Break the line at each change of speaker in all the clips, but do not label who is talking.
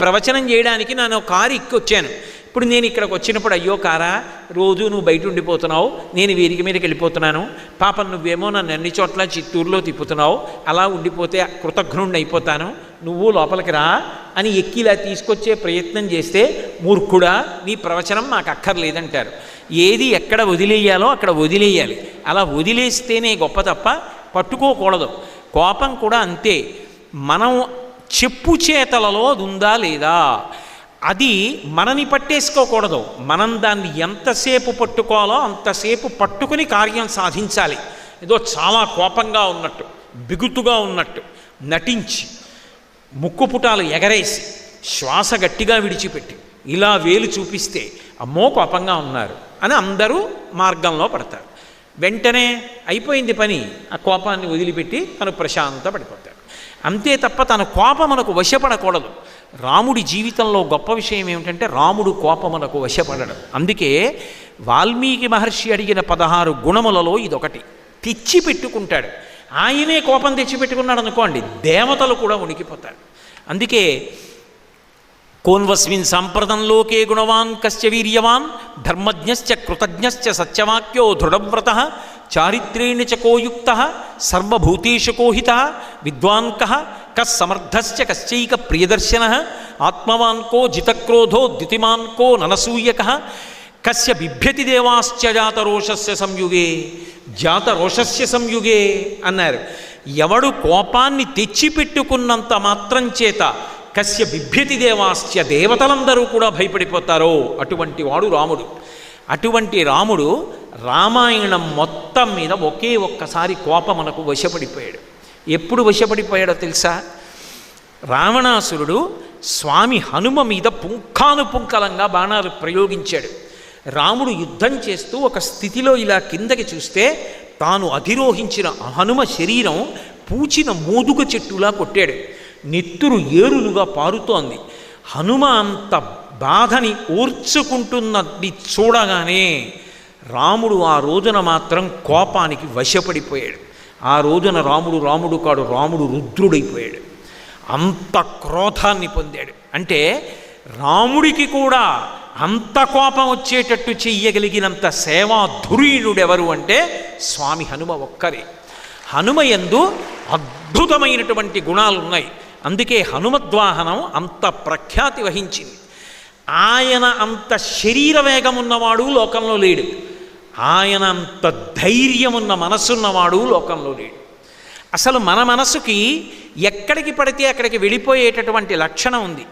ప్రవచనం చేయడానికి నేను కారు ఎక్కి వచ్చాను ఇప్పుడు నేను ఇక్కడికి వచ్చినప్పుడు అయ్యో కారా రోజు నువ్వు బయట ఉండిపోతున్నావు నేను వీరికి మీదకి వెళ్ళిపోతున్నాను. పాపం నువ్వేమో నన్ను అన్ని చోట్ల చిత్తూరులో తిప్పుతున్నావు. అలా ఉండిపోతే కృతఘ్నుణ్ణి అయిపోతాను. నువ్వు లోపలికి రా అని ఎక్కి ఇలా తీసుకొచ్చే ప్రయత్నం చేస్తే మూర్ఖుడా నీ ప్రవచనం నాకు అక్కర్లేదంటారు. ఏది ఎక్కడ వదిలేయాలో అక్కడ వదిలేయాలి. అలా వదిలేస్తేనే గొప్ప తప్ప పట్టుకోకూడదు. కోపం కూడా అంతే. మనం చెప్పు చేతలలో అది ఉందా లేదా? అది మనని పట్టేసుకోకూడదు. మనం దాన్ని ఎంతసేపు పట్టుకోవాలో అంతసేపు పట్టుకుని కార్యం సాధించాలి. ఏదో చాలా కోపంగా ఉన్నట్టు బిగుతుగా ఉన్నట్టు నటించి ముక్కు పుటాలు ఎగరేసి శ్వాస గట్టిగా విడిచిపెట్టి ఇలా వేలు చూపిస్తే అమ్మో కోపంగా ఉన్నారు అని అందరూ మార్గంలో పడతారు. వెంటనే అయిపోయింది పని ఆ కోపాన్ని వదిలిపెట్టి తను ప్రశాంత పడిపోతాడు అంతే తప్ప తన కోపమునకు వశపడకూడదు. రాముడి జీవితంలో గొప్ప విషయం ఏమిటంటే రాముడు కోపమునకు వశపడడం. అందుకే వాల్మీకి మహర్షి అడిగిన పదహారు గుణములలో ఇదొకటి. తెచ్చి పెట్టుకుంటాడు. ఆయనే కోపం తెచ్చిపెట్టుకున్నాడు అనుకోండి దేవతలు కూడా ఉనికిపోతారు. అందుకే కోన్వస్మిన్ సంప్రదంలోకే గుణవాన్ కశ్చ వీర్యవాన్ ధర్మజ్ఞశ్చ కృతజ్ఞశ్చ సత్యవాక్యో దృఢవ్రత చారిత్రేణ చకోయుక్త కోయుక్త సర్వభూతేషు కోహిత విద్వాన్ కః కశ్చైక ప్రియదర్శన ఆత్మవాన్కో జితక్రోధో ద్యుతిమాన్కో ననసూయక కస్య బిభ్యతి దేవాశ్చ జాతరోషస్య సంయుగే జాతరోషస్య సంయుగే అన్నారు. ఎవడు కోపాన్ని తెచ్చిపెట్టుకున్నంత మాత్రం చేత కస్య బిభ్యతి దేవాశ్చ దేవతలందరూ కూడా భయపడిపోతారో అటువంటి వాడు రాముడు. అటువంటి రాముడు రామాయణం మొత్తం మీద ఒకే ఒక్కసారి కోపమునకు వశపడిపోయాడు. ఎప్పుడు వశపడిపోయాడో తెలుసా? రావణాసురుడు స్వామి హనుమ మీద పుంఖానుపుంఖలంగా బాణాలు ప్రయోగించాడు. రాముడు యుద్ధం చేస్తూ ఒక స్థితిలో ఇలా కిందకి చూస్తే తాను అధిరోహించిన హనుమ శరీరం పూచిన మోదుగ చెట్టులా కొట్టాడు. నెత్తురు ఏరులుగా పారుతోంది. హనుమ అంత బాధని ఓర్చుకుంటున్నది చూడగానే రాముడు ఆ రోజున మాత్రం కోపానికి వశపడిపోయాడు. ఆ రోజున రాముడు రాముడు కాడు రాముడు రుద్రుడైపోయాడు. అంత క్రోధాన్ని పొందాడు. అంటే రాముడికి కూడా అంత కోపం వచ్చేటట్టు చెయ్యగలిగినంత సేవా ధురీణుడెవరు అంటే స్వామి హనుమ ఒక్కరే. హనుమ యందు అద్భుతమైనటువంటి గుణాలు ఉన్నాయి అందుకే హనుమద్వాహనం అంత ప్రఖ్యాతి వహించింది. ఆయన అంత శరీర వేగం ఉన్నవాడు లోకంలో లేడు. ఆయన అంత ధైర్యం ఉన్న మనసున్నవాడు లోకంలో లేడు. అసలు మన మనసుకి ఎక్కడికి పడితే అక్కడికి వెళ్ళిపోయేటటువంటి లక్షణం ఉంది.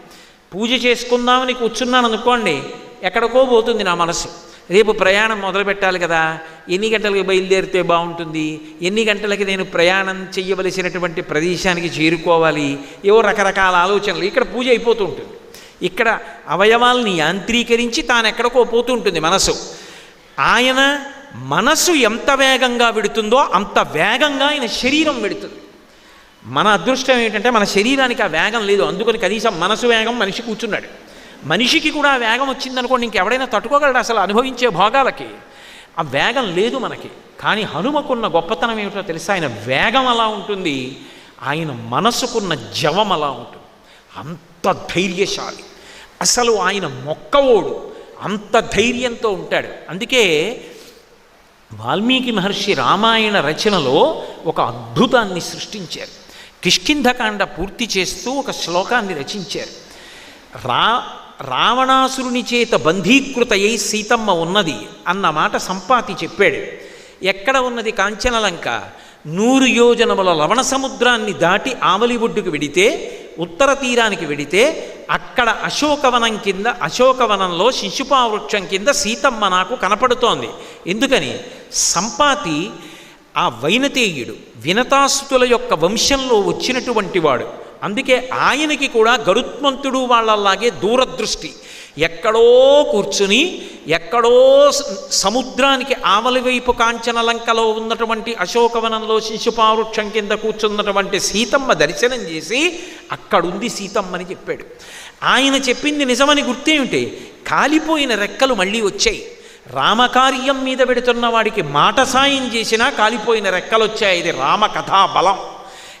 పూజ చేసుకుందామని కూర్చున్నాను అనుకోండి ఎక్కడికో పోతుంది నా మనసు. రేపు ప్రయాణం మొదలు పెట్టాలి కదా ఎన్ని గంటలకు బయలుదేరితే బాగుంటుంది ఎన్ని గంటలకి నేను ప్రయాణం చేయవలసినటువంటి ప్రదేశానికి చేరుకోవాలి ఏవో రకరకాల ఆలోచనలు. ఇక్కడ పూజ అయిపోతూ ఉంటుంది. ఇక్కడ అవయవాల్ని యాంత్రీకరించి తాను ఎక్కడికో పోతూ ఉంటుంది మనసు. ఆయన మనసు ఎంత వేగంగా విడుతుందో అంత వేగంగా ఆయన శరీరం విడుతుంది. మన అదృష్టం ఏంటంటే మన శరీరానికి ఆ వేగం లేదు. అందుకని కనీసం మనసు వేగం మనిషి కూర్చున్నాడు. మనిషికి కూడా వేగం వచ్చిందనుకోండి ఇంకెవడైనా తట్టుకోగలడు? అసలు అనుభవించే భోగాలకి. ఆ వేగం లేదు మనకి. కానీ హనుమకున్న గొప్పతనం ఏమిటో తెలుసా? ఆయన వేగం అలా ఉంటుంది. ఆయన మనసుకున్న జవం అలా ఉంటుంది. అంత ధైర్యశాలి. అసలు ఆయన మొక్కవోడు. అంత ధైర్యంతో ఉంటాడు. అందుకే వాల్మీకి మహర్షి రామాయణ రచనలో ఒక అద్భుతాన్ని సృష్టించారు. కిష్కింధకాండ పూర్తి చేస్తూ ఒక శ్లోకాన్ని రచించారు. రా రావణాసురుని చేత బంధీకృతయై సీతమ్మ ఉన్నది అన్న మాట సంపాతి చెప్పాడు. ఎక్కడ ఉన్నది కాంచనలంక? నూరు యోజనముల లవణ సముద్రాన్ని దాటి ఆవలి ఒడ్డుకు వెడితే ఉత్తర తీరానికి వెడితే అక్కడ అశోకవనం కింద అశోకవనంలో శిశుపావృక్షం కింద సీతమ్మ నాకు కనపడుతోంది. ఎందుకని? సంపాతి ఆ వైనతేయుడు వినతాసుతుల యొక్క వంశంలో వచ్చినటువంటి వాడు. అందుకే ఆయనకి కూడా గరుత్మంతుడు వాళ్ళలాగే దూరదృష్టి. ఎక్కడో కూర్చుని ఎక్కడో సముద్రానికి ఆవలివైపు కాంచనలంకలో ఉన్నటువంటి అశోకవనంలో శిశుపావృక్షం కింద కూర్చున్నటువంటి సీతమ్మ దర్శనం చేసి అక్కడుంది సీతమ్మని చెప్పాడు. ఆయన చెప్పింది నిజమని గుర్తేమిటి కాలిపోయిన రెక్కలు మళ్ళీ వచ్చాయి. రామకార్యం మీద పెడుతున్న వాడికి మాట సాయం చేసినా కాలిపోయిన రెక్కలు వచ్చాయి ఇది రామకథా బలం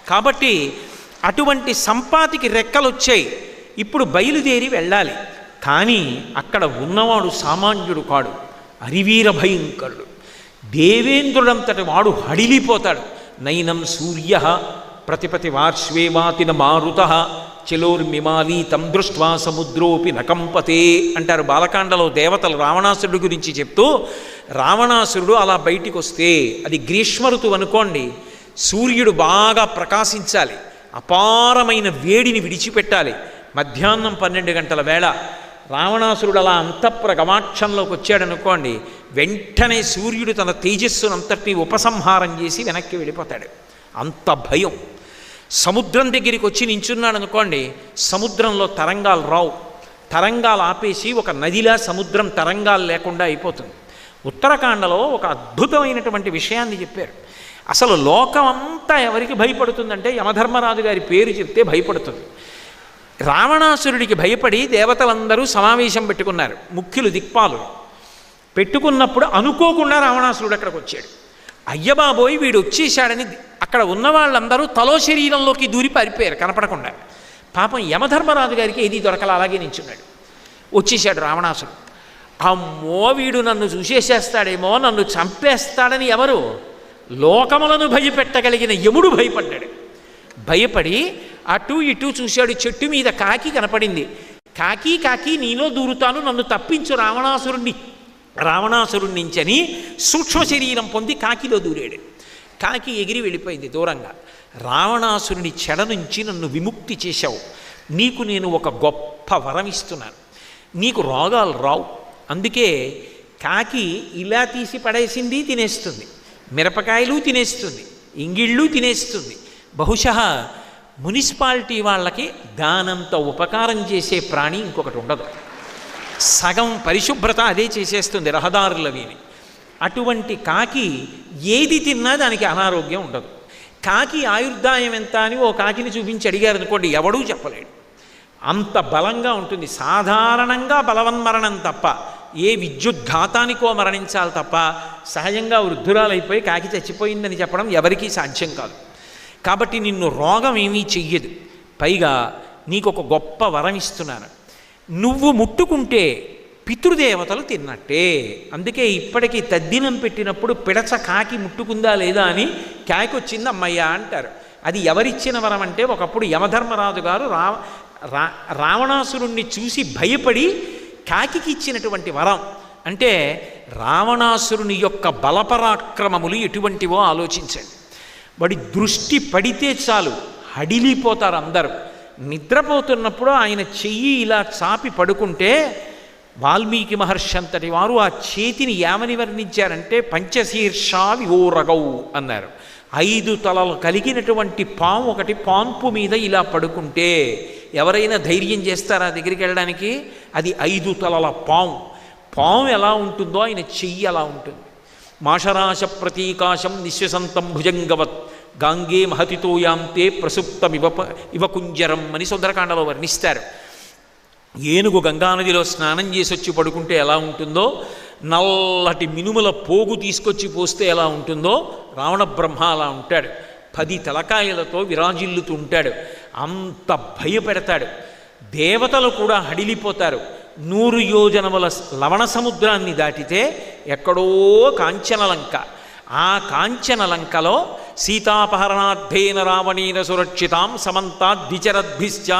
కాబట్టి అటువంటి సంపాతికి రెక్కలు వచ్చాయి ఇప్పుడు బయలుదేరి వెళ్ళాలి. కానీ అక్కడ ఉన్నవాడు సామాన్యుడు కాడు. అరివీర భయంకరుడు. దేవేంద్రుడంతటి వాడు హడిలిపోతాడు. నైనం సూర్య ప్రతిపతి వార్ష్వేవాతిన మారుత చెలోర్మిమాలీ తం దృష్ట్వా సముద్రోపి నకంపతే అంటారు. బాలకాండలో దేవతలు రావణాసురుడు గురించి చెప్తూ రావణాసురుడు అలా బయటికి వస్తే అది గ్రీష్మ ఋతువు అనుకోండి సూర్యుడు బాగా ప్రకాశించాలి అపారమైన వేడిని విడిచిపెట్టాలి. మధ్యాహ్నం పన్నెండు గంటల వేళ రావణాసురుడు అలా అంతఃప్ర గమాక్షంలోకి వచ్చాడనుకోండి వెంటనే సూర్యుడు తన తేజస్సునంతటినీ ఉపసంహారం చేసి వెనక్కి వెళ్ళిపోతాడు. అంత భయం. సముద్రం దగ్గరికి వచ్చి నించున్నాడు అనుకోండి సముద్రంలో తరంగాలు రావు. తరంగాలు ఆపేసి ఒక నదిలా సముద్రం తరంగాలు లేకుండా అయిపోతుంది. ఉత్తరాఖండలో ఒక అద్భుతమైనటువంటి విషయాన్ని చెప్పారు. అసలు లోకం అంతా ఎవరికి భయపడుతుందంటే యమధర్మరాజు గారి పేరు చెప్తే భయపడుతుంది. రావణాసురుడికి భయపడి దేవతలందరూ సమావేశం పెట్టుకున్నారు ముఖ్యులు దిక్పాలు పెట్టుకున్నప్పుడు అనుకోకుండా రావణాసురుడు అక్కడికి వచ్చాడు. అయ్యబాబోయ్ వీడు వచ్చేశాడని అక్కడ ఉన్న వాళ్ళందరూ తలో శరీరంలోకి దూరి పారిపోయారు కనపడకుండా. పాపం యమధర్మరాజు గారికి ఏది దొరకల అలాగే నించున్నాడు. వచ్చేసాడు రావణాసురుడు అమ్మో వీడు నన్ను చూసేసేస్తాడేమో నన్ను చంపేస్తాడని ఎవరు? లోకములను భయపెట్టగలిగిన యముడు భయపడ్డాడు. భయపడి అటు ఇటు చూశాడు చెట్టు మీద కాకి కనపడింది. కాకి కాకి నీలో దూరుతాను నన్ను తప్పించు రావణాసురుణ్ణి. రావణాసురుడి నుంచని సూక్ష్మ శరీరం పొంది కాకిలో దూరాడు. కాకి ఎగిరి వెళ్ళిపోయింది దూరంగా. రావణాసురుని చెడ నుంచి నన్ను విముక్తి చేశావు. నీకు నేను ఒక గొప్ప వరం ఇస్తున్నాను. నీకు రోగాలు రావు. అందుకే కాకి ఇలా తీసి పడేసింది తినేస్తుంది. మిరపకాయలు తినేస్తుంది. ఇంగిళ్ళు తినేస్తుంది. బహుశ మున్సిపాలిటీ వాళ్ళకి దానంత ఉపకారం చేసే ప్రాణి ఇంకొకటి ఉండదు. సగం పరిశుభ్రత అదే చేసేస్తుంది రహదారులవిని అటువంటి కాకి ఏది తిన్నా దానికి అనారోగ్యం ఉండదు. కాకి ఆయుర్దాయం ఎంత అని ఓ కాకిని చూపించి అడిగారు అనుకోండి ఎవడూ చెప్పలేడు. అంత బలంగా ఉంటుంది. సాధారణంగా బలవన్మరణం తప్ప ఏ విద్యుద్ఘాతానికో మరణించాలి తప్ప సహజంగా వృద్ధురాలైపోయి కాకి చచ్చిపోయిందని చెప్పడం ఎవరికీ సాధ్యం కాదు. కాబట్టి నిన్ను రోగం ఏమీ చెయ్యదు. పైగా నీకు ఒక గొప్ప వరం ఇస్తున్నాను. నువ్వు ముట్టుకుంటే పితృదేవతలు తిన్నట్టే. అందుకే ఇప్పటికీ తద్దినం పెట్టినప్పుడు పిడచ కాకి ముట్టుకుందా లేదా అని కాకి అమ్మయ్యా అంటారు. అది ఎవరిచ్చిన వరం అంటే ఒకప్పుడు యమధర్మరాజు గారు రావ రా రావణాసురుణ్ణి చూసి భయపడి కాకికి ఇచ్చినటువంటి వరం. అంటే రావణాసురుని యొక్క బలపరాక్రమములు ఎటువంటివో ఆలోచించండి. వాడి దృష్టి పడితే చాలు హడిలిపోతారు అందరూ. నిద్రపోతున్నప్పుడు ఆయన చెయ్యి ఇలా చాపి పడుకుంటే వాల్మీకి మహర్షి అంతటి వారు ఆ చేతిని ఏమని వర్ణించారంటే పంచశీర్షా వివోరగౌ అన్నారు. ఐదు తలలు కలిగినటువంటి పాము ఒకటి పాంపు మీద ఇలా పడుకుంటే ఎవరైనా ధైర్యం చేస్తారా దగ్గరికి వెళ్ళడానికి? అది ఐదు తలల పాము. పాము ఎలా ఉంటుందో ఆయన చెయ్యి అలా ఉంటుంది. మాషరాశ ప్రతీకాశం నిశ్వసంతం భుజంగవత్ గాంగే మహతితోయాంతే ప్రసుప్తమివ ఇవకుంజరం అని సుందరకాండలో వర్ణిస్తారు ఏనుగు గంగానదిలో స్నానం చేసి వచ్చి పడుకుంటే ఎలా ఉంటుందో నల్లటి మినుముల పోగు తీసుకొచ్చి పోస్తే ఎలా ఉంటుందో రావణ బ్రహ్మ అలా ఉంటాడు పది తలకాయలతో విరాజిల్లుతూ ఉంటాడు అంత భయపెడతాడు దేవతలు కూడా హడిలిపోతారు నూరు యోజనముల లవణ సముద్రాన్ని దాటితే ఎక్కడో కాంచనలంక ఆ కాంచనలంకలో సీతాపహరణార్థేన రావణేన సురక్షితాం సమంతా ద్విచరద్భిశ్చ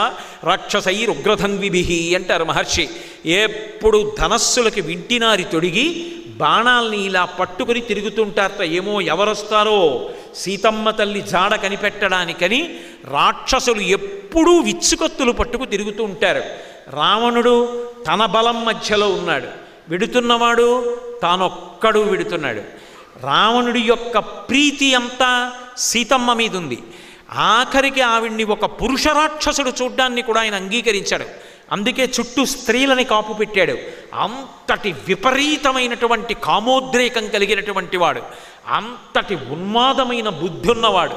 రాక్షసైరుగ్రధన్విభి అంటారు మహర్షి. ఎప్పుడు ధనస్సులకి వింటినారి తొడిగి బాణాల్ని ఇలా పట్టుకుని తిరుగుతుంటారట ఏమో ఎవరొస్తారో. సీతమ్మ తల్లి జాడ కనిపెట్టడానికని రాక్షసులు ఎప్పుడూ విచ్చుకత్తులు పట్టుకు తిరుగుతూ ఉంటారు. రావణుడు తన బలం మధ్యలో ఉన్నాడు. విడుతున్నవాడు తానొక్కడు విడుతున్నాడు. రావణుడి యొక్క ప్రీతి అంతా సీతమ్మ మీద ఉంది ఆఖరికి ఆవిడ్ని ఒక పురుషరాక్షసుడు చూడ్డాన్ని కూడా ఆయన అంగీకరించాడు. అందుకే చుట్టూ స్త్రీలని కాపు పెట్టాడు. అంతటి విపరీతమైనటువంటి కామోద్రేకం కలిగినటువంటి వాడు. అంతటి ఉన్మాదమైన బుద్ధి ఉన్నవాడు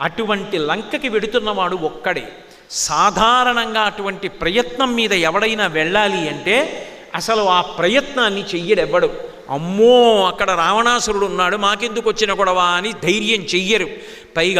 అటువంటి లంకకి వెడుతున్నవాడు ఒక్కడే. సాధారణంగా అటువంటి ప్రయత్నం మీద ఎవడైనా వెళ్ళాలి అంటే అసలు ఆ ప్రయత్నాన్ని చెయ్యడెవ్వడు. అమ్మో అక్కడ రావణాసురుడు ఉన్నాడు మాకెందుకు వచ్చిన గొడవ అని ధైర్యం చెయ్యరు. పైగా